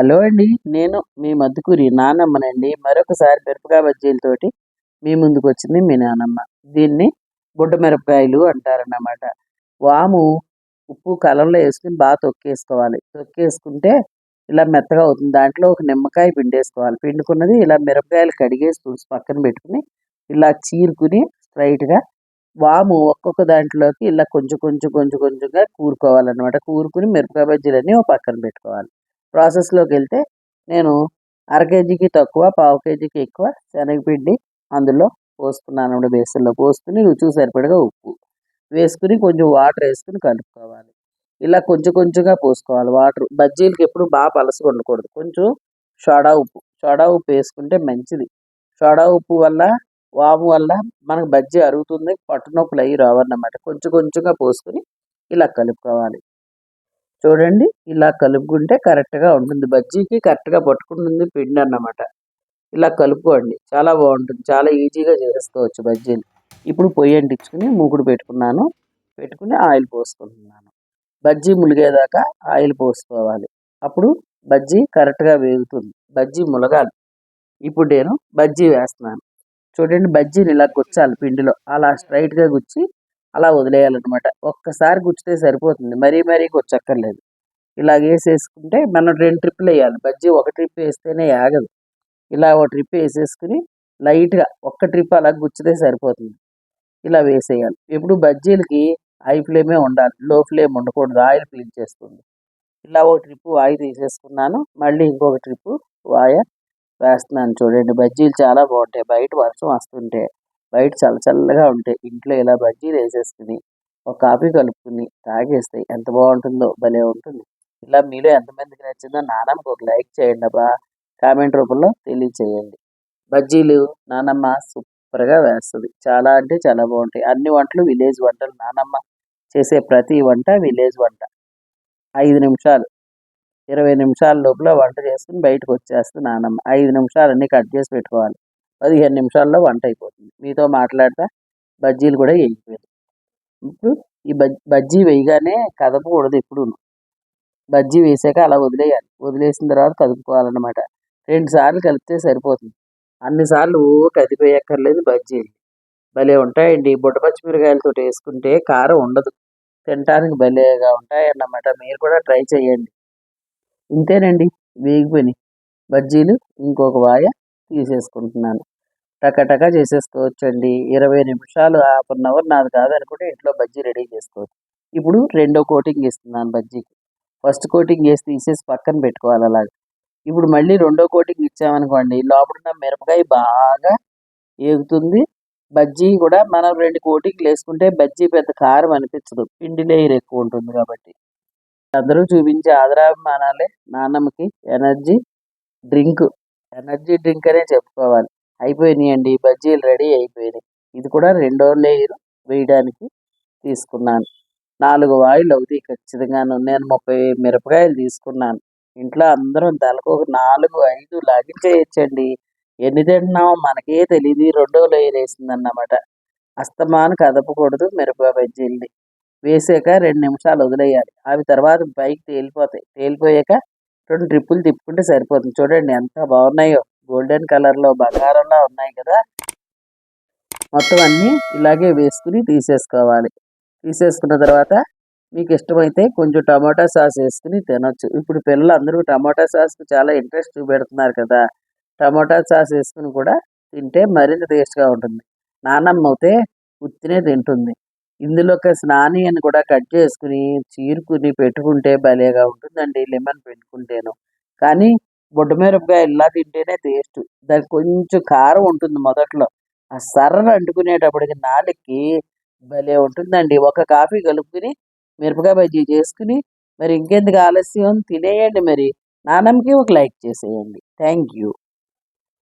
Hello అండి నేను మీ మధుకూరి నానమ్మనండి. మరొకసారి మిరపకాయ బజ్జీలతోటి మీ ముందుకు వచ్చింది మీ నానమ్మ. దీన్ని బుడ్డ మిరపకాయలు అంటారన్నమాట. వాము ఉప్పు కలంలో వేసుకుని బాగా తొక్కేసుకోవాలి. తొక్కేసుకుంటే ఇలా మెత్తగా అవుతుంది. దాంట్లో ఒక నిమ్మకాయ పిండేసుకోవాలి. పిండుకున్నది ఇలా మిరపకాయలు కడిగేసి తుడిచి పక్కన పెట్టుకుని ఇలా చీరుకుని స్ట్రైట్గా వాము ఒక్కొక్క దాంట్లోకి ఇలా కొంచెం కొంచెం కొంచెం కొంచెంగా కూరుకోవాలన్నమాట. కూరుకుని మిరపకాయ బజ్జీలన్నీ ఒక పక్కన పెట్టుకోవాలి. ప్రాసెస్లోకి వెళ్తే నేను అర కేజీకి తక్కువ పావు కేజీకి ఎక్కువ శనగపిండి అందులో పోసుకున్నాను బేసన్లో. పోసుకుని రుచికి సరిపడగా ఉప్పు వేసుకుని కొంచెం వాటర్ వేసుకుని కలుపుకోవాలి. ఇలా కొంచెం కొంచెంగా పోసుకోవాలి వాటర్. బజ్జీలకి ఎప్పుడు బాగా పలసగా ఉండకూడదు. కొంచెం సోడా ఉప్పు. సోడా ఉప్పు వేసుకుంటే మంచిది. సోడా ఉప్పు వల్ల వాము వల్ల మనకు బజ్జీ అరుగుతుంది పట్టునొప్పులు అయ్యి రావన్నమాట. కొంచెం కొంచెంగా పోసుకొని ఇలా కలుపుకోవాలి. చూడండి ఇలా కలుపుకుంటే కరెక్ట్గా ఉంటుంది. బజ్జీకి కరెక్ట్గా పట్టుకుంటుంది పిండి అన్నమాట. ఇలా కలుపుకోండి. చాలా బాగుంటుంది. చాలా ఈజీగా చేసుకోవచ్చు బజ్జీలు. ఇప్పుడు పొయ్యి అంటించుకుని మూకుడు పెట్టుకున్నాను. పెట్టుకుని ఆయిల్ పోసుకుంటున్నాను. బజ్జీ ములిగేదాకా ఆయిల్ పోసుకోవాలి. అప్పుడు బజ్జీ కరెక్ట్గా వేగుతుంది. బజ్జీ ములగాలి. ఇప్పుడు నేను బజ్జీ వేస్తున్నాను. చూడండి బజ్జీని ఇలా గుచ్చాలి పిండిలో. అలా స్ట్రైట్గా గుచ్చి అలా వదిలేయాలన్నమాట. ఒక్కసారి గుచ్చితే సరిపోతుంది. మరీ మరీ గుచ్చక్కర్లేదు. ఇలా వేసేసుకుంటే మనం రెండు ట్రిప్పులు వేయాలి. బజ్జీ ఒక ట్రిప్ వేస్తేనే ఆగదు. ఇలా ఒక ట్రిప్ వేసేసుకుని లైట్గా ఒక్క ట్రిప్ అలా గుచ్చితే సరిపోతుంది. ఇలా వేసేయాలి. ఇప్పుడు బజ్జీలకి హై ఫ్లేమే ఉండాలి. లో ఫ్లేమ్ ఉండకూడదు. ఆయిల్ చేస్తుంది. ఇలా ఒక ట్రిప్ వాయి తీసేసుకున్నాను. మళ్ళీ ఇంకొక ట్రిప్ వాయ వేస్తున్నాను చూడండి. బజ్జీలు చాలా బాగుంటాయి. బయట వర్షం వస్తుంటే. బయట చల్ల చల్లగా ఉంటాయి ఇంట్లో ఇలా బజ్జీలు వేసేసుకుని ఒక కాఫీ కలుపుకుని తాగేస్తే ఎంత బాగుంటుందో భలే ఉంటుంది. ఇలా మీలో ఎంతమందికి నచ్చిందో నానమ్మకు ఒక లైక్ చేయండి అబ్బా. కామెంట్ రూపంలో తెలియచేయండి. బజ్జీలు నానమ్మ సూపర్గా వేస్తుంది. చాలా అంటే చాలా బాగుంటాయి. అన్ని వంటలు విలేజ్ వంటలు. నానమ్మ చేసే ప్రతి వంట విలేజ్ వంట. ఐదు నిమిషాలు. ఇరవై నిమిషాల లోపల వంట చేసుకుని బయటకు వచ్చేస్తుంది నానమ్మ. ఐదు నిమిషాలన్నీ కట్ చేసి పెట్టుకోవాలి. పదిహేను నిమిషాల్లో వంట అయిపోతుంది. మీతో మాట్లాడతా బజ్జీలు కూడా వేయిపోయారు ఇప్పుడు ఈ బజ్జీ వేయగానే కదపకూడదు ఎప్పుడు బజ్జీ వేసాక అలా వదిలేయాలి. వదిలేసిన తర్వాత కదుపుకోవాలన్నమాట. రెండు సార్లు కలిపితే సరిపోతుంది. అన్నిసార్లు ఓ కదిపోయక్కర్లేదు బజ్జీలు భలే ఉంటాయండి. బుట్ట పచ్చిమిరకాయలతో వేసుకుంటే కారం ఉండదు. తినటానికి భలేగా ఉంటాయన్నమాట. మీరు కూడా ట్రై చేయండి. ఇంతేనండి. వేగిపోయినాయి. బజ్జీలు ఇంకొక వాయ. తీసేసుకుంటున్నాను. టకటక చేసేసుకోవచ్చండి. ఇరవై నిమిషాలు హాఫ్ అన్ అవర్ నాది కాదనుకుంటే ఇంట్లో బజ్జీ రెడీ చేసుకోవచ్చు. ఇప్పుడు రెండో కోటింగ్ ఇస్తున్నాను బజ్జీకి. ఫస్ట్ కోటింగ్ వేసి తీసేసి పక్కన పెట్టుకోవాలి అలాగే. ఇప్పుడు మళ్ళీ రెండో కోటింగ్ ఇచ్చామనుకోండి లోపల మిరపకాయ బాగా ఏగుతుంది. బజ్జీ కూడా మనం రెండు కోటింగ్లు వేసుకుంటే బజ్జీ పెద్ద కారం అనిపించదు. పిండి లేయర్ ఎక్కువ ఉంటుంది కాబట్టి. అందరూ చూపించే ఆదరాభిమానాలే నాన్నమ్మకి ఎనర్జీ డ్రింక్. ఎనర్జీ డ్రింక్ అనే చెప్పుకోవాలి. అయిపోయినాయండి బజ్జీలు రెడీ అయిపోయినాయి. ఇది కూడా రెండో లేయర్ వేయడానికి తీసుకున్నాను. నాలుగు వాయిల్ అవుతాయి ఖచ్చితంగాను. నేను ముప్పై మిరపకాయలు తీసుకున్నాను. ఇంట్లో అందరం తలకు ఒక నాలుగు ఐదు లాగించేయచ్చండి ఎన్ని తింటున్నామో మనకే తెలియదు రెండో లేయర్ వేసింది అన్నమాట అస్తమాను కదపకూడదు మిరపకాయ బజ్జీల్ని. వేసాక రెండు నిమిషాలు వదిలేయాలి. అవి తర్వాత పైకి తేలిపోతాయి. తేలిపోయాక రెండు ట్రిప్పులు తిప్పుకుంటే సరిపోతుంది. చూడండి ఎంత బాగున్నాయో. గోల్డెన్ కలర్లో బంగారంలో ఉన్నాయి కదా. మొత్తం అన్నీ ఇలాగే వేసుకుని తీసేసుకోవాలి. తీసేసుకున్న తర్వాత మీకు ఇష్టమైతే కొంచెం టమాటా సాస్ వేసుకుని తినొచ్చు. ఇప్పుడు పిల్లలు అందరూ టమాటా సాస్కి చాలా ఇంట్రెస్ట్ చూపెడుతున్నారు కదా. టమాటా సాస్ వేసుకుని కూడా తింటే మరింత టేస్ట్గా ఉంటుంది. నానమ్మ అయితే ఉత్తినే తింటుంది. ఇందులో ఒక స్నాని అని కూడా కట్ చేసుకుని చీరుకుని పెట్టుకుంటే భలేగా ఉంటుందండి లెమన్ పెట్టుకుంటేను. కానీ బొడ్డమిరపకాయ ఇలా తింటేనే టేస్ట్ దానికి కొంచెం కారం ఉంటుంది మొదట్లో. ఆ సర్ర అంటుకునేటప్పటికి నాలుగుకి భలే ఉంటుందండి. ఒక కాఫీ కలుపుకుని మిరపకాయ బజ్జీ చేసుకుని మరి ఇంకెందుకు ఆలస్యం? తినేయండి మరి. నానమ్మకి ఒక లైక్ చేసేయండి. Thank you.